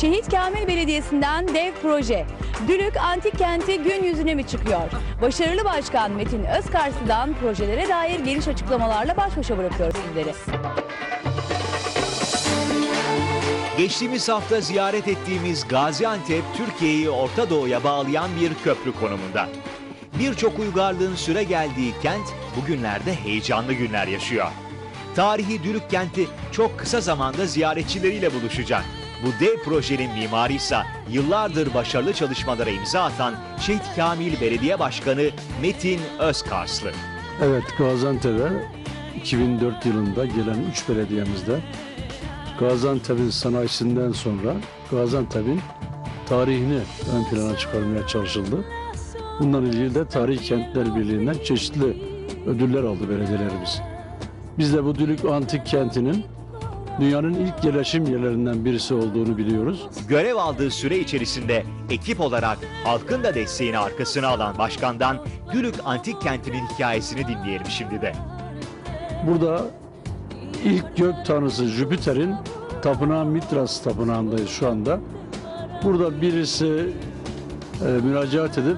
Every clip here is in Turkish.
Şehit Kamil Belediyesi'nden dev proje. Dülük Antik Kenti gün yüzüne mi çıkıyor? Başarılı Başkan Metin Özkarslı'dan projelere dair geniş açıklamalarla baş başa bırakıyor sizleri. Geçtiğimiz hafta ziyaret ettiğimiz Gaziantep, Türkiye'yi Orta Doğu'ya bağlayan bir köprü konumunda. Birçok uygarlığın süre geldiği kent bugünlerde heyecanlı günler yaşıyor. Tarihi Dülük kenti çok kısa zamanda ziyaretçileriyle buluşacak. Bu dev projenin mimarı ise yıllardır başarılı çalışmalara imza atan Şehit Kamil Belediye Başkanı Metin Özkarslı. Evet Gaziantep'e 2004 yılında gelen 3 belediyemizde Gaziantep'in sanayisinden sonra Gaziantep'in tarihini ön plana çıkarmaya çalışıldı. Bundan ilgili de Tarih Kentler Birliği'nden çeşitli ödüller aldı belediyelerimiz. Biz de bu Dülük Antik Kenti'nin dünyanın ilk yerleşim yerlerinden birisi olduğunu biliyoruz. Görev aldığı süre içerisinde ekip olarak halkın da desteğini arkasına alan başkandan Dülük Antik Kenti'nin hikayesini dinleyelim şimdi de. Burada ilk gök tanrısı Jüpiter'in tapınağı Mitras tapınağındayız şu anda. Burada birisi e, müracaat edip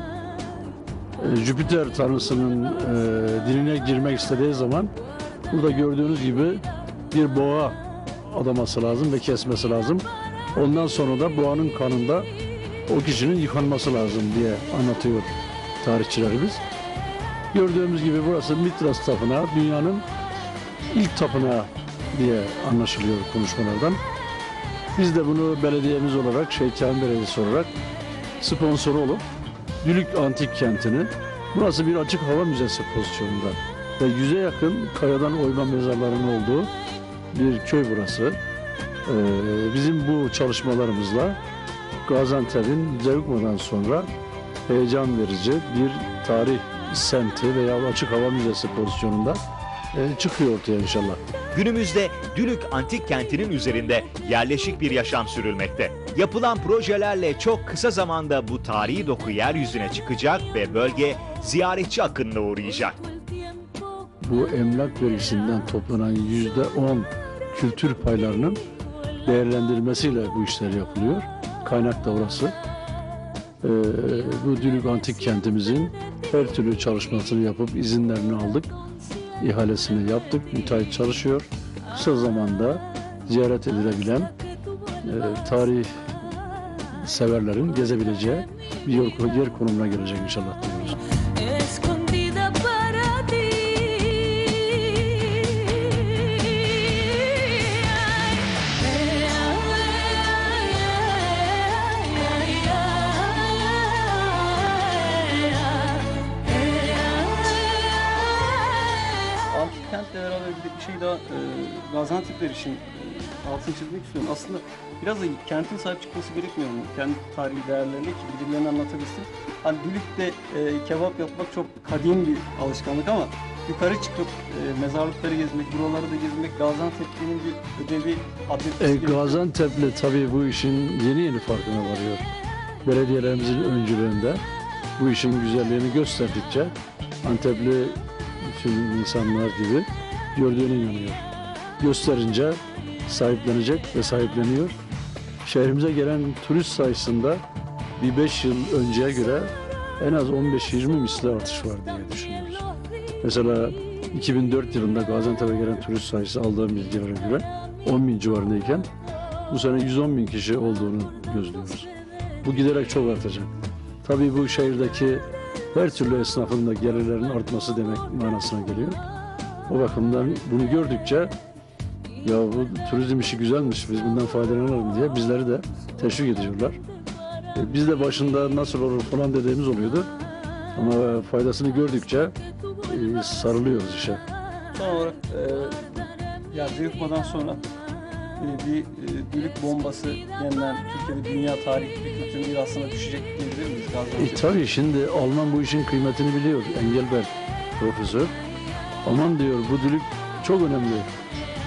e, Jüpiter tanrısının e, dinine girmek istediği zaman burada gördüğünüz gibi bir boğa adaması lazım ve kesmesi lazım. Ondan sonra da boğanın kanında o kişinin yıkanması lazım diye anlatıyor tarihçilerimiz. Gördüğümüz gibi burası Mitras tapınağı dünyanın ilk tapınağı diye anlaşılıyor konuşmalardan. Biz de bunu belediyemiz olarak, Şeytan Belediyesi olarak sponsor olup Dülük Antik Kenti'ni burası bir açık hava müzesi pozisyonunda ve yüze yakın kayadan oyma mezarlarının olduğu bir köy burası. Ee, bizim bu çalışmalarımızla Gaziantep'in Zevkma'dan sonra heyecan verici bir tarih semti veya açık hava müzesi pozisyonunda e, çıkıyor ortaya inşallah. Günümüzde Dülük Antik Kenti'nin üzerinde yerleşik bir yaşam sürülmekte. Yapılan projelerle çok kısa zamanda bu tarihi doku yeryüzüne çıkacak ve bölge ziyaretçi akınına uğrayacak. Bu emlak vergisinden toplanan yüzde on kültür paylarının değerlendirmesiyle bu işler yapılıyor. Kaynak da orası. Ee, bu Dülük Antik Kentimizin her türlü çalışmasını yapıp izinlerini aldık. ihalesini yaptık. Müteahhit çalışıyor. Kısa zamanda ziyaret edilebilen e, tarih severlerin gezebileceği bir yer, yer konumuna gelecek inşallah şey daha e, Gaziantep'ler için e, altını çizmek istiyorum. Aslında biraz da kentin sahip çıkması gerekmiyor mu? Kendi tarihi değerlerine ki birilerine anlatabilsin. Hani Dülük'te e, kebap yapmak çok kadim bir alışkanlık ama yukarı çıkıp e, mezarlıkları gezmek, buraları da gezmek Gaziantep'liğinin bir ödevi, adetisi E. Gaziantep'li tabii bu işin yeni yeni farkına varıyor. Belediyelerimizin öncülüğünde bu işin güzelliğini gösterdikçe Antepli bütün insanlar gibi gördüğüne inanıyor. Gösterince sahiplenecek ve sahipleniyor. Şehrimize gelen turist sayısında bir 5 yıl önceye göre en az 15-20 misli artış var diye düşünüyoruz. Mesela 2004 yılında Gaziantep'e gelen turist sayısı aldığım bilgilere göre 10 bin civarındayken bu sene 110 bin kişi olduğunu gözlüyoruz. Bu giderek çok artacak. Tabii bu şehirdeki her türlü esnafın da gelirlerinin artması demek manasına geliyor. O bakımdan bunu gördükçe ya bu turizm işi güzelmiş biz bundan faydalanalım diye bizleri de teşvik ediyorlar. E, Biz de başında nasıl olur falan dediğimiz oluyordu. Ama faydasını gördükçe e, sarılıyoruz işe. Son olarak e, ya Zeyukma'dan sonra e, bir e, Dülük bombası denilen Türkiye'de dünya tarihi bir kültür mirasına düşecek diyebilir miyiz E, tabii şimdi Alman bu işin kıymetini biliyor. Engelberg profesör. Aman diyor bu dülük çok önemli.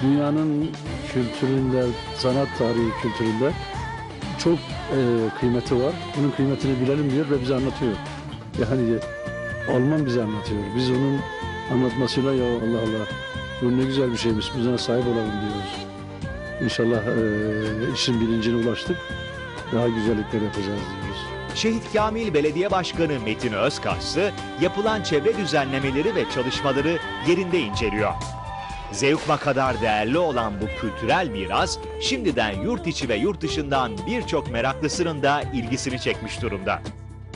Dünyanın kültüründe, sanat tarihi kültüründe çok e, kıymeti var. Bunun kıymetini bilelim diyor ve bize anlatıyor. Yani Alman bize anlatıyor. Biz onun anlatmasıyla ya Allah Allah bu ne güzel bir şeymiş biz buna sahip olalım diyoruz. İnşallah e, işin bilincine ulaştık. daha güzellikler yapacağız diyoruz. Şehit Kamil Belediye Başkanı Metin Özkarslı yapılan çevre düzenlemeleri ve çalışmaları yerinde inceliyor. Zevkma kadar değerli olan bu kültürel miras şimdiden yurt içi ve yurt dışından birçok meraklısının da ilgisini çekmiş durumda.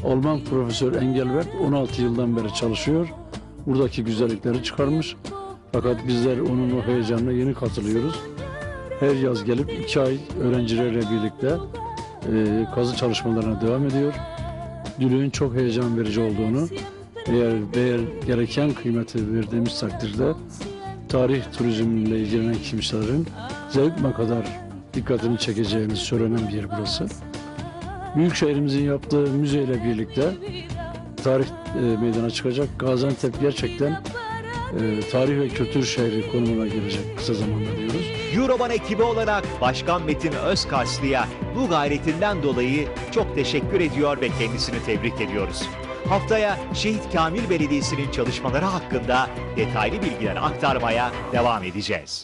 Alman Profesör Engelbert 16 yıldan beri çalışıyor. Buradaki güzellikleri çıkarmış. Fakat bizler onun o heyecanına yeni katılıyoruz. Her yaz gelip iki ay öğrencilerle birlikte e, kazı çalışmalarına devam ediyor. Dülüğün çok heyecan verici olduğunu, eğer değer gereken kıymeti verdiğimiz takdirde tarih turizmiyle ilgilenen kimselerin zevkme kadar dikkatini çekeceğini söylenen bir yer burası. Büyükşehirimizin yaptığı müzeyle birlikte tarih e, meydana çıkacak. Gaziantep gerçekten e, tarih ve kültür şehri konumuna gelecek kısa zamanda diyoruz. Euroban ekibi olarak Başkan Metin Özkarslı'ya bu gayretinden dolayı çok teşekkür ediyor ve kendisini tebrik ediyoruz. Haftaya Şehit Kamil Belediyesi'nin çalışmaları hakkında detaylı bilgiler aktarmaya devam edeceğiz.